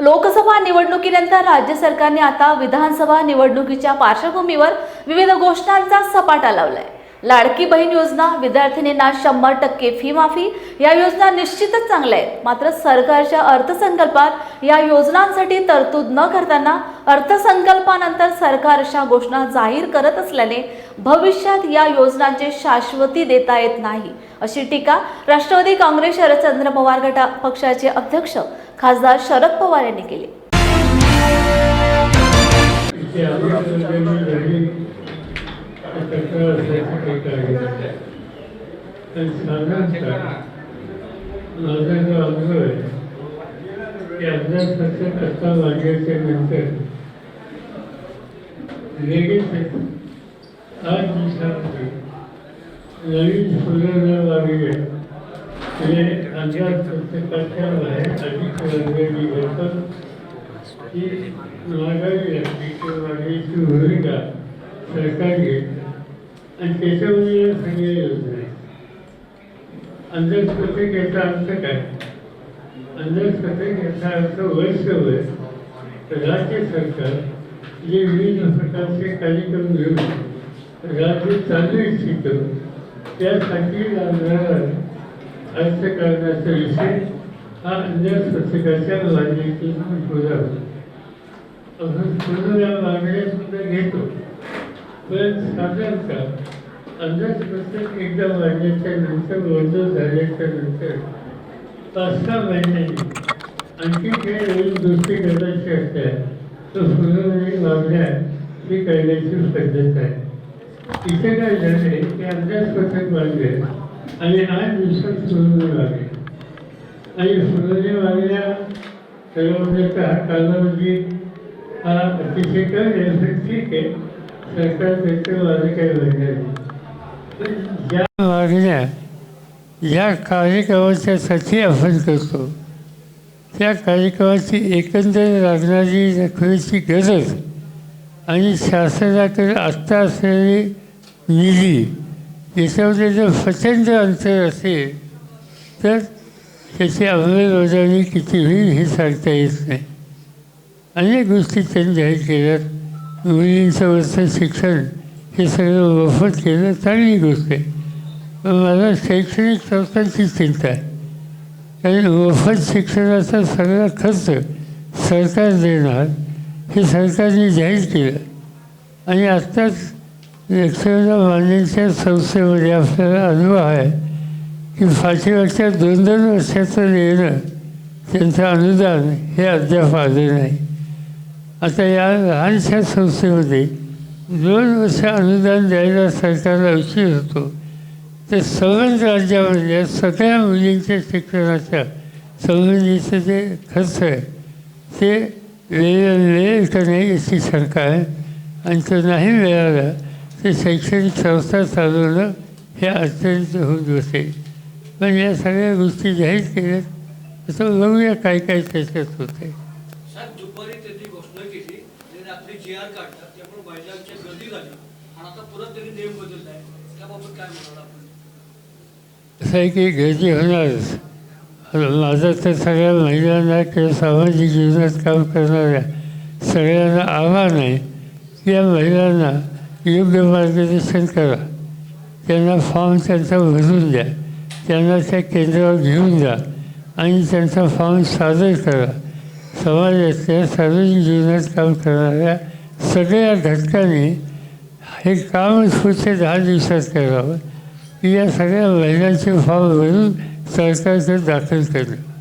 लोकसभा निवडणुकीनंतर राज्य सरकारने आता विधानसभा निवडणुकीच्या पार्श्वभूमीवर विविध घोषणांचा सपाटा लावलाय. लाडकी बहीण योजना विद्यार्थिनींना शंभर टक्के फी माफी या योजना निश्चितच चांगल्या आहेत. मात्र सरकारच्या अर्थसंकल्पात या योजनांसाठी तरतूद न करताना अर्थसंकल्पानंतर सरकार अशा घोषणा जाहीर करत असल्याने भविष्यात या योजनांचे शाश्वती देता येत नाही. अशी टीका राष्ट्रवादी काँग्रेस शरदचंद्र पवार गटा पक्षाचे अध्यक्ष खासदार शरद पवार यांनी केली. इथे आम्ही घरी जो आहे अभ्यास नवीन फुलं न म्हणजे अभ्यास पुस्तकाच्या बाहेर अधिक वर्ग निघतात ही लागावी लागली किंवा मागणीची भूमिका सरकार घेत आणि त्याच्यामध्ये या सगळ्या योजना आहेत अंदाजपत्रक याचा अर्थ काय अंदाजपत्रक याचा अर्थ वर्षभर राज्य सरकार जे विविध प्रकारचे कार्यक्रम घेऊन राज्य चालू इच्छितो त्यासाठी लागणारा अर्थकारणाचा विषय हा अन्य प्रत्येकाच्या पुरा होतो आपण पुढे या मागण्या सुद्धा घेतो पण साधारणतः अंदाजपत्रक एकदा मांडल्याच्या नंतर मंजूर झाल्याच्यानंतर पाच सहा महिन्यांनी आणखी काही नवीन गोष्टी करायची असतात तर पुढे मागण्या ही करण्याची पद्धत आहे इथे काय झाले की अंदाजपत्रक मागले आणि आठ दिवसात सुरू लागले आणि सुरुवाती मागण्या ठरवण्याचा कालावधी हा अतिशय ठीक आहे सरकार त्याचं माझं काही म्हणणं ज्या मागण्या या कार्यक्रमाच्यासाठी आपण करतो त्या कार्यक्रमाची एकंदर लागणारी रखण्याची गरज आणि शासनाकडे आत्ता असलेली निधी याच्यामध्ये जर प्रचंड अंतर असेल तर त्याची अंमलबजावणी किती होईल हे सांगता येत नाही. अनेक गोष्टी त्यांनी जाहीर केल्यात. मुलींचं वरचं शिक्षण हे सगळं मोफत केलं चांगली गोष्ट आहे. पण मला शैक्षणिक संस्थांची चिंता आहे. कारण मोफत शिक्षणाचा सगळा खर्च सरकार देणार हे सरकारने जाहीर केलं. आणि आत्ताच यक्षगान मान्यांच्या संस्थेमध्ये आपल्याला अनुभव आहे की पाठीमागच्या दोन दोन वर्षाचं लिहिणं त्यांचं अनुदान हे अद्याप आलं नाही. आता या लहानशा संस्थेमध्ये दोन वर्ष अनुदान द्यायला सरकारला उशीर होतो. तर सगळ्याच राज्यामध्ये सगळ्या मुलींच्या शिक्षणाच्या संबंधीचं जे खर्च आहे ते वेळेला मिळेल का नाही याची शंका आहे आणि तो नाही मिळाला. तर शैक्षणिक संस्था चालवणं हे अत्यंत होत बसेल पण या सगळ्या गोष्टी जाहीर केल्यात असं बघूया काय काय त्याच्यात होते असं आहे की गर्दी होणारच माझं तर सगळ्या महिलांना किंवा सामाजिक जीवनात काम करणाऱ्या सगळ्यांना आव्हान आहे की या महिलांना योग्य मार्गदर्शन करा. त्यांना फॉर्म त्यांचा भरून द्या. त्यांना त्या केंद्रावर घेऊन जा आणि त्यांचा फॉर्म सादर करा. समाजातल्या सार्वजनिक जीवनात काम करणाऱ्या सगळ्या घटकांनी हे कामच पुढच्या दहा दिवसात करावं. की या सगळ्या महिलांचे फॉर्म भरून सरकारकडे दाखल करणं.